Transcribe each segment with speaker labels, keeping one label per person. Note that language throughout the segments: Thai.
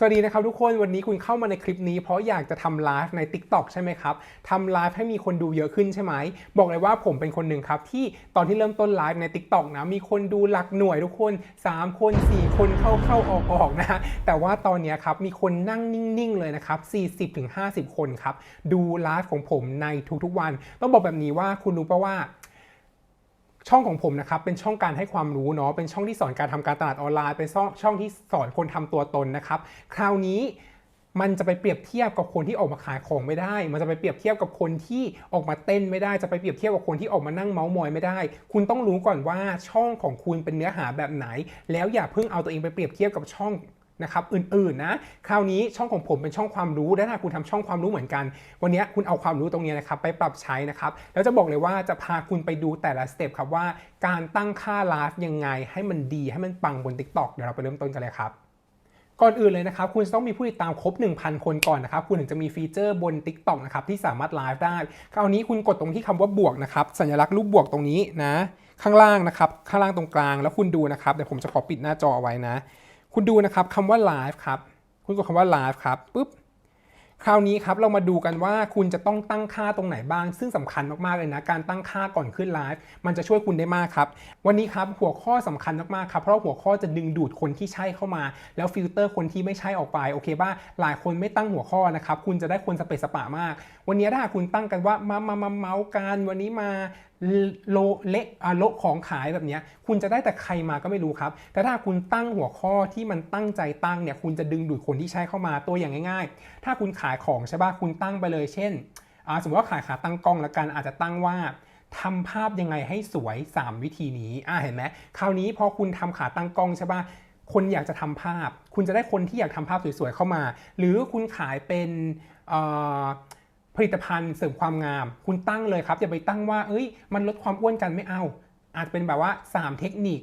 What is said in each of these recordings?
Speaker 1: สวัสดีนะครับทุกคนวันนี้คุณเข้ามาในคลิปนี้เพราะอยากจะทำไลฟ์ใน TikTok ใช่ไหมครับทำไลฟ์ให้มีคนดูเยอะขึ้นใช่ไหม บอกเลยว่าผมเป็นคนหนึ่งครับที่ตอนที่เริ่มต้นไลฟ์ใน TikTok นะมีคนดูหลักหน่วยทุกคน 3 คน 4 คนเข้าเข้าออกออกนะ แต่ว่าตอนนี้ครับมีคนนั่งนิ่งๆเลยนะครับ40-50 คนครับดูไลฟ์ของผมในทุกๆวัน ต้องบอกแบบนี้ว่าคุณรู้ปะว่า ช่องของผมนะครับเป็นช่องการให้ความรู้เนาะเป็นช่องที่สอนการทำการตลาดออนไลน์ เป็นช่องช่องที่สอนคนทำตัวตนนะครับคราวนี้มันจะไปเปรียบเทียบกับคนที่ออกมาขายของไม่ได้ มันจะไปเปรียบเทียบกับคนที่ออกมาเต้นไม่ได้ จะไปเปรียบเทียบกับคนที่ออกมานั่งเมาส์มอยไม่ได้ คุณต้องรู้ก่อนว่าช่องของคุณเป็นเนื้อหาแบบไหน แล้วอย่าเพิ่งเอาตัวเองไปเปรียบเทียบกับช่อง นะครับอื่นๆนะคราวนี้ช่องของผมเป็นช่องความรู้และถ้าคุณทำช่องความรู้เหมือนกัน วันนี้คุณเอาความรู้ตรงนี้นะครับไปปรับใช้นะครับแล้วจะบอกเลยว่าจะพาคุณไปดูแต่ละสเต็ปครับว่าการตั้งค่าไลฟ์ยังไงให้มันดีให้มันปังบน TikTok เดี๋ยวเราไปเริ่มต้นกันเลยครับก่อนอื่นเลยนะครับคุณจะต้องมีผู้ติดตามครบ 1,000 คนก่อนนะครับคุณถึงจะมีฟีเจอร์บน TikTok นะครับที่สามารถไลฟ์ได้ คราวนี้คุณกดตรงที่คำว่าบวกนะครับสัญลักษณ์รูปบวกตรงนี้นะ ข้างล่างนะครับข้างล่างตรงกลางแล้วคุณดูนะครับเดี๋ยวผมจะขอปิดหน้าจอเอาไว้นะ คุณดูนะครับคำว่าไลฟ์ครับ คุณกดคำว่าไลฟ์ครับปุ๊บคราวนี้ครับเรามาดูกันว่าคุณจะต้องตั้งค่าตรงไหนบ้าง ซึ่งสำคัญมากๆเลยนะการตั้งค่าก่อนขึ้นไลฟ์มันจะช่วยคุณได้มากครับ วันนี้ครับหัวข้อสำคัญมากๆครับเพราะหัวข้อจะดึงดูดคนที่ใช่เข้ามา แล้วฟิลเตอร์คนที่ไม่ใช่ออกไปโอเคป่ะหลายคนไม่ตั้งหัวข้อนะครับคุณจะได้คนสเปซสปะมาก วันนี้ถ้าหากคุณตั้งกันว่ามามามาเมาส์กันวันนี้มา โลเละอะโลของขายแบบนี้คุณจะได้แต่ใครมาก็ไม่รู้ครับ แต่ถ้าคุณตั้งหัวข้อที่มันตั้งใจตั้งเนี่ยคุณจะดึงดูดคนที่ใช้เข้ามาตัวอย่างง่าย ๆ ถ้าคุณขายของใช่ป่ะคุณตั้งไปเลย เช่นสมมติว่าขายขาตั้งกล้องแล้วกันอาจจะตั้งว่าทำภาพยังไงให้สวย 3 วิธีนี้อ่าเห็นไหมคราวนี้พอคุณทำขาตั้งกล้องใช่ป่ะคนอยากจะทำภาพ คุณจะได้คนที่อยากทำภาพสวยๆเข้ามา หรือคุณขายเป็นเอ่อ ผลิตภัณฑ์เสริมความงาม คุณตั้งเลยครับ อย่าไปตั้งว่า เอ้ย มันลดความอ้วนกันไม่เอา อาจเป็นแบบว่า 3 เทคนิค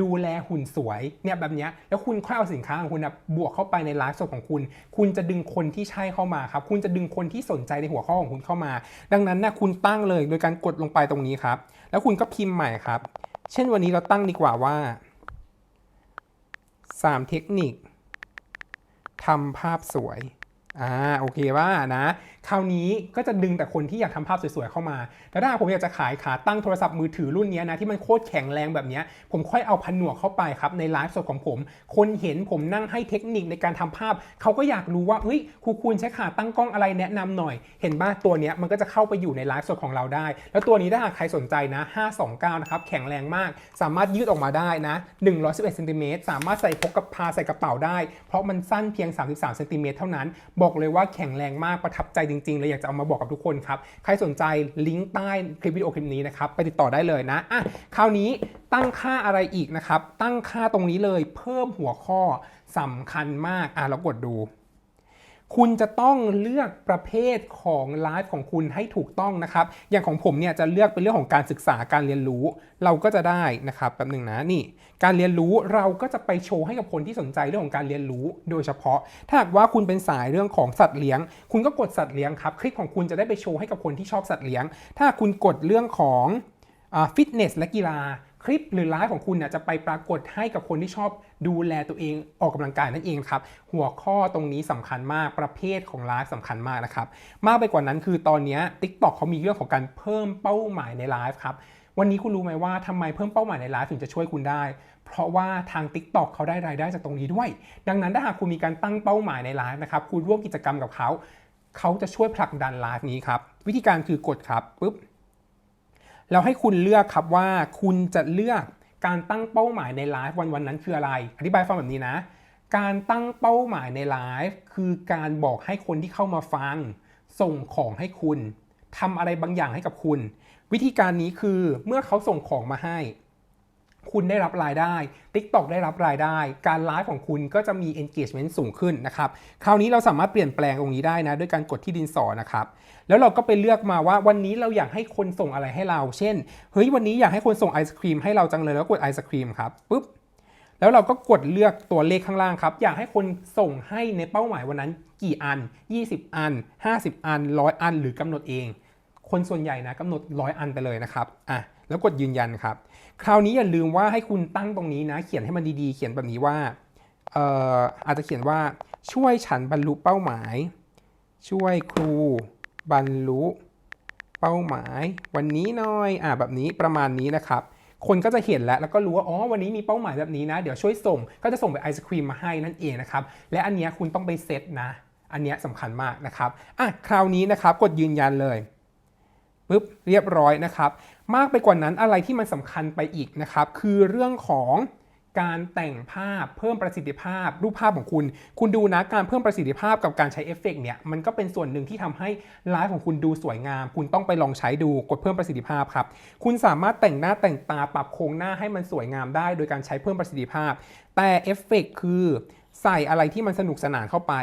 Speaker 1: ดูแลหุ่นสวยเนี่ยแบบนี้แล้วคุณค่อยเอาสินค้าของคุณนะบวกเข้าไปในไลฟ์สดของคุณ คุณจะดึงคนที่ใช่เข้ามาครับ คุณจะดึงคนที่สนใจในหัวข้อของคุณเข้ามา ดังนั้นนะคุณตั้งเลยโดยการกดลงไปตรงนี้ครับ แล้วคุณก็พิมพ์ใหม่ครับ เช่นวันนี้เราตั้งดีกว่าว่า 3 เทคนิคทำภาพสวย อ่าโอเคว่านะคราวนี้ก็จะดึงแต่คนที่อยากทำภาพสวยๆเข้ามาแต่ถ้าผมอยากจะขายขาตั้งโทรศัพท์มือถือรุ่นนี้นะที่มันโคตรแข็งแรงแบบนี้ผมค่อยเอาผนวกเข้าไปครับในไลฟ์สดของผม คนเห็นผมนั่งให้เทคนิคในการทำภาพ เขาก็อยากรู้ว่าเฮ้ยครูคุณใช้ขาตั้งกล้องอะไรแนะนำหน่อย เห็นบ้าตัวนี้มันก็จะเข้าไปอยู่ในไลฟ์สดของเราได้ แล้วตัวนี้ถ้าหากใครสนใจนะ 529 นะครับแข็งแรงมาก สามารถยืดออกมาได้นะ 111เซนติเมตรสามารถใส่พกกับพาใส่กระเป๋าได้ เพราะมันสั้นเพียง 33เซนติเมตรเท่านั้นบอกเลยว่าแข็งแรงมากประทับใจจริงๆเลยอยากจะเอามาบอกกับทุกคนครับใครสนใจลิงก์ใต้คลิปวิดีโอคลิปนี้นะครับไปติดต่อได้เลยนะอะคราวนี้ตั้งค่าอะไรอีกนะครับ ตั้งค่าตรงนี้เลยเพิ่มหัวข้อสำคัญมากอะเรากดดู คุณจะต้องเลือกประเภทของไลฟ์ของคุณให้ถูกต้องนะครับ อย่างของผมเนี่ยจะเลือกเป็นเรื่องของการศึกษาการเรียนรู้ เราก็จะได้นะครับแป๊บหนึ่งนะนี่ การเรียนรู้เราก็จะไปโชว์ให้กับคนที่สนใจเรื่องของการเรียนรู้ โดยเฉพาะ ถ้าหากว่าคุณเป็นสายเรื่องของสัตว์เลี้ยง คุณก็กดสัตว์เลี้ยงครับ คลิปของคุณจะได้ไปโชว์ให้กับคนที่ชอบสัตว์เลี้ยง ถ้าคุณกดเรื่องของฟิตเนสและกีฬา คลิปหรือไลฟ์ของคุณเนี่ยจะไปปรากฏให้กับคนที่ชอบดูแลตัวเองออกกำลังกายนั่นเองครับ หัวข้อตรงนี้สำคัญมากประเภทของไลฟ์สำคัญมากนะครับ มากไปกว่านั้นคือตอนนี้ TikTok เขามีเรื่องของการเพิ่มเป้าหมายในไลฟ์ครับวันนี้คุณรู้ไหมว่าทำไมเพิ่มเป้าหมายในไลฟ์ถึงจะช่วยคุณได้ เพราะว่าทาง TikTok เขาได้รายได้จากตรงนี้ด้วย ดังนั้นถ้าหากคุณมีการตั้งเป้าหมายในไลฟ์นะครับ คุณร่วมกิจกรรมกับเขา เขาจะช่วยผลักดันไลฟ์นี้ครับ วิธีการคือกดครับปุ๊บ เราให้คุณเลือกครับว่าคุณจะเลือกการตั้งเป้าหมายในไลฟ์วันวันนั้นคืออะไร อธิบายฟังแบบนี้นะ การตั้งเป้าหมายในไลฟ์คือการบอกให้คนที่เข้ามาฟัง ส่งของให้คุณทำอะไรบางอย่างให้กับคุณ วิธีการนี้คือเมื่อเขาส่งของมาให้ คุณได้รับรายได้ TikTok ได้รับรายได้ การไลฟ์ของคุณก็จะมี engagement สูงขึ้นนะครับ คราวนี้เราสามารถเปลี่ยนแปลงตรงนี้ได้นะ ด้วยการกดที่ดินสอนะครับ แล้วเราก็ไปเลือกมาว่าวันนี้เราอยากให้คนส่งอะไรให้เรา เช่น เฮ้ยวันนี้อยากให้คนส่งไอศครีมให้เราจังเลยแล้วกดไอศครีมครับปุ๊บ แล้วเราก็กดเลือกตัวเลขข้างล่างครับ อยากให้คนส่งให้ในเป้าหมายวันนั้นกี่อัน 20 อัน 50 อัน 100 อัน หรือกำหนดเอง คนส่วนใหญ่นะกำหนดร้อยอันไปเลยนะครับ อะ แล้วกดยืนยันครับ คราวนี้อย่าลืมว่าให้คุณตั้งตรงนี้นะ เขียนให้มันดีๆ เขียนแบบนี้ว่าเอ่ออาจจะเขียนว่าช่วยฉันบรรลุเป้าหมาย ช่วยครูบรรลุเป้าหมาย วันนี้หน่อยอ่าแบบนี้ประมาณนี้นะครับคนก็จะเห็นแล้วแล้วก็รู้ว่าอ๋อวันนี้มีเป้าหมายแบบนี้นะ เดี๋ยวช่วยส่งก็จะส่งไปไอศครีมมาให้นั่นเองนะครับ และอันนี้คุณต้องไปเซตนะ อันนี้สำคัญมากนะครับอะคราวนี้นะครับกดยืนยันเลย ปุ๊บเรียบร้อยนะครับ มากไปกว่านั้นอะไรที่มันสำคัญไปอีกนะครับ คือเรื่องของการแต่งภาพเพิ่มประสิทธิภาพ รูปภาพของคุณ คุณดูนะการเพิ่มประสิทธิภาพกับการใช้เอฟเฟกต์เนี่ยมันก็เป็นส่วนหนึ่งที่ทำให้ไลฟ์ของคุณดูสวยงาม คุณต้องไปลองใช้ดูกดเพิ่มประสิทธิภาพครับ คุณสามารถแต่งหน้าแต่งตาปรับโครงหน้าให้มันสวยงามได้ โดยการใช้เพิ่มประสิทธิภาพ แต่เอฟเฟกต์คือใส่อะไรที่มันสนุกสนานเข้าไป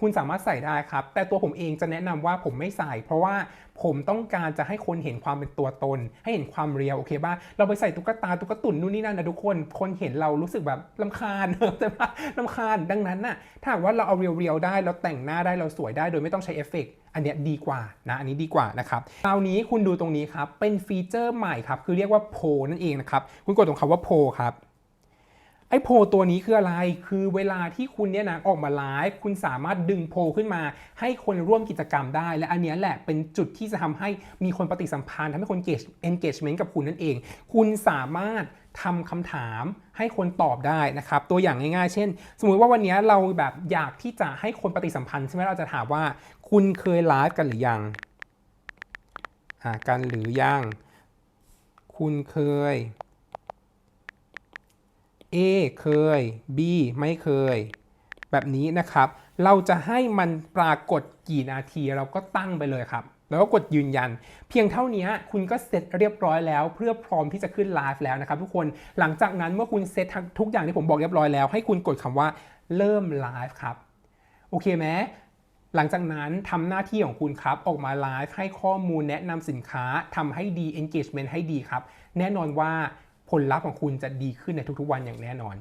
Speaker 1: คุณสามารถใส่ได้ครับ แต่ตัวผมเองจะแนะนำว่าผมไม่ใส่ เพราะว่าผมต้องการจะให้คนเห็นความเป็นตัวตน ให้เห็นความเรียวโอเคป่ะเราไปใส่ตุ๊กตาตุ๊กตุ่นนู่นนี่นั่นนะทุกคนคนเห็นเรารู้สึกแบบลำคาญใช่ปะลำคาญดังนั้นน่ะถ้าว่าเราเอาเรียวๆได้เราแต่งหน้าได้เราสวยได้โดยไม่ต้องใช้เอฟเฟกต์อันเนี้ยดีกว่านะอันนี้ดีกว่านะครับคราวนี้คุณดูตรงนี้ครับเป็นฟีเจอร์ใหม่ครับคือเรียกว่าโพนั่นเองนะครับคุณกดตรงคำว่าโพครับ ไอ้โพลตัวนี้คืออะไร คือเวลาที่คุณเนี่ยนะออกมาไลฟ์คุณสามารถดึงโพลขึ้นมา ให้คนร่วมกิจกรรมได้ และอันนี้แหละเป็นจุดที่จะทำให้มีคนปฏิสัมพันธ์ทำให้คน engagement กับคุณนั่นเอง คุณสามารถทำคำถามให้คนตอบได้นะครับ ตัวอย่างง่ายๆ เช่น สมมุติว่าวันนี้เราแบบอยากที่จะให้คนปฏิสัมพันธ์ใช่ไหมเราจะถามว่า คุณเคยไลฟ์กันหรือยังอ่ากันหรือยัง คุณเคย A เคย B ไม่เคย แบบนี้นะครับ เราจะให้มันปรากฏกี่นาทีเราก็ตั้งไปเลยครับ แล้วก็กดยืนยัน เพียงเท่านี้คุณก็เสร็จเรียบร้อยแล้ว เพื่อพร้อมที่จะขึ้นไลฟ์แล้วนะครับ ทุกคนหลังจากนั้นเมื่อคุณเซตทุกอย่างที่ผมบอกเรียบร้อยแล้ว ให้คุณกดคำว่าเริ่มไลฟ์ครับ โอเคไหมหลังจากนั้นทำหน้าที่ของคุณครับ ออกมาไลฟ์ให้ข้อมูลแนะนำสินค้าทำให้ดี engagement ให้ดีครับ แน่นอนว่า ผลลัพธ์ของคุณจะดีขึ้นในทุกๆวันอย่างแน่นอน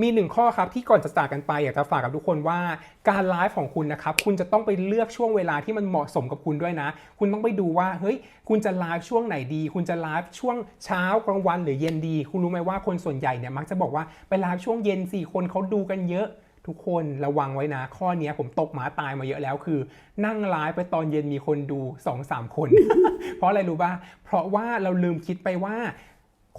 Speaker 1: มีหนึ่งข้อครับที่ก่อนจะจากกันไปอยากจะฝากกับทุกคนว่าการไลฟ์ของคุณนะครับคุณจะต้องไปเลือกช่วงเวลาที่มันเหมาะสมกับคุณด้วยนะ คุณต้องไปดูว่าเฮ้ยคุณจะไลฟ์ช่วงไหนดี คุณจะไลฟ์ช่วงเช้ากลางวันหรือเย็นดี คุณรู้ไหมว่าคนส่วนใหญ่เนี่ยมักจะบอกว่าไปไลฟ์ช่วงเย็นสี่คนเขาดูกันเยอะทุกคนระวังไว้นะ ข้อนี้ผมตกหมาตายมาเยอะแล้วคือ นั่งไลฟ์ไปตอนเย็นมีคนดู 2-3 คน เพราะอะไรรู้ป่ะเพราะว่าเราลืมคิดไปว่า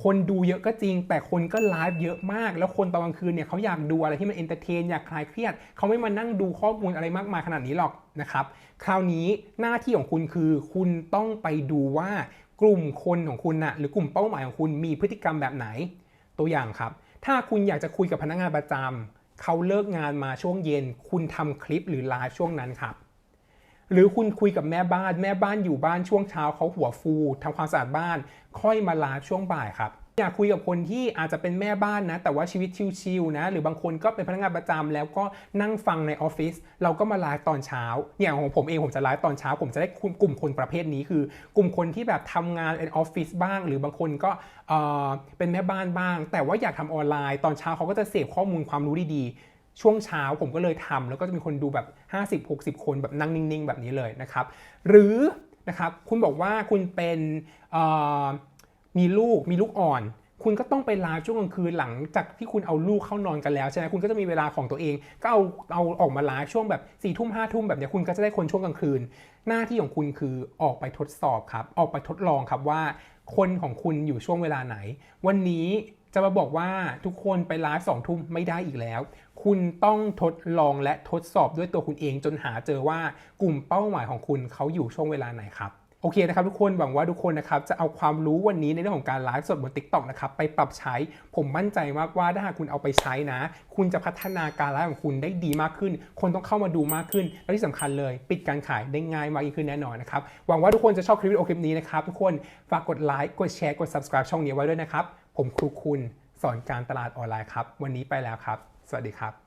Speaker 1: คนดูเยอะก็จริง แต่คนก็ไลฟ์เยอะมาก แล้วคนตอนกลางคืนเนี่ยเขาอยากดูอะไรที่มันเอนเตอร์เทนอยากคลายเครียดเขาไม่มานั่งดูข้อมูลอะไรมากมายขนาดนี้หรอกนะครับ คราวนี้หน้าที่ของคุณคือ คุณต้องไปดูว่ากลุ่มคนของคุณนะหรือกลุ่มเป้าหมายของคุณมีพฤติกรรมแบบไหน ตัวอย่างครับ ถ้าคุณอยากจะคุยกับพนักงานประจำเขาเลิกงานมาช่วงเย็น คุณทำคลิปหรือไลฟ์ช่วงนั้นครับ หรือคุณคุยกับแม่บ้าน แม่บ้านอยู่บ้านช่วงเช้าเขาหัวฟูทำความสะอาดบ้าน ค่อยมาไลฟ์ช่วงบ่ายครับอยากคุยกับคนที่อาจจะเป็นแม่บ้านนะ แต่ว่าชีวิตชิลๆนะ หรือบางคนก็เป็นพนักงานประจำแล้วก็นั่งฟังในออฟฟิศเราก็มาไลฟ์ตอนเช้า อย่างของผมเองผมจะไลฟ์ตอนเช้า ผมจะได้กลุ่มคนประเภทนี้คือ กลุ่มคนที่แบบทำงานในออฟฟิศบ้าง หรือบางคนก็เเป็นแม่บ้านบ้าง แต่ว่าอยากทำออนไลน์ตอนเช้าเขาก็จะเสพข้อมูลความรู้ดีๆ ช่วงเช้าผมก็เลยทำแล้วก็จะมีคนดูแบบ 50-60 คนแบบนั่งนิ่ง ๆ แบบนี้เลยนะครับ หรือนะครับคุณบอกว่าคุณเป็นมีลูกมีลูกอ่อน คุณก็ต้องไปไลฟ์ช่วงกลางคืนหลังจากที่คุณเอาลูกเข้านอนกันแล้วใช่ไหมคุณก็จะมีเวลาของตัวเอง ก็เอาเอาออกมาไลฟ์ช่วงแบบ4ี่ทุ่มห้าทุ่มแบบเนี้ยคุณก็จะได้คนช่วงกลางคืน หน้าที่ของคุณคือออกไปทดสอบครับ ออกไปทดลองครับว่า คนของคุณอยู่ช่วงเวลาไหน วันนี้ จะมาบอกว่าทุกคนไปไลฟ์สองทุ่มไม่ได้อีกแล้ว คุณต้องทดลองและทดสอบด้วยตัวคุณเองจนหาเจอว่ากลุ่มเป้าหมายของคุณเขาอยู่ช่วงเวลาไหนครับโอเคนะครับทุกคนหวังว่าทุกคนนะครับจะเอาความรู้วันนี้ในเรื่องของการไลฟ์สดบน TikTok นะครับไปปรับใช้ผมมั่นใจมากว่าถ้าหากคุณเอาไปใช้นะ คุณจะพัฒนาการไลฟ์ของคุณได้ดีมากขึ้น คนต้องเข้ามาดูมากขึ้น และที่สำคัญเลย ปิดการขายได้ง่ายมากยิ่งขึ้นแน่นอนนะครับหวังว่าทุกคนจะชอบคลิปวิดีโอคลิปนี้นะครับทุกคนฝากกดไลค์กดแชร์กด subscribe ช่องนี้ไว้ด้วยนะครับ ผมครูคุณสอนการตลาดออนไลน์ครับ วันนี้ไปแล้วครับ สวัสดีครับ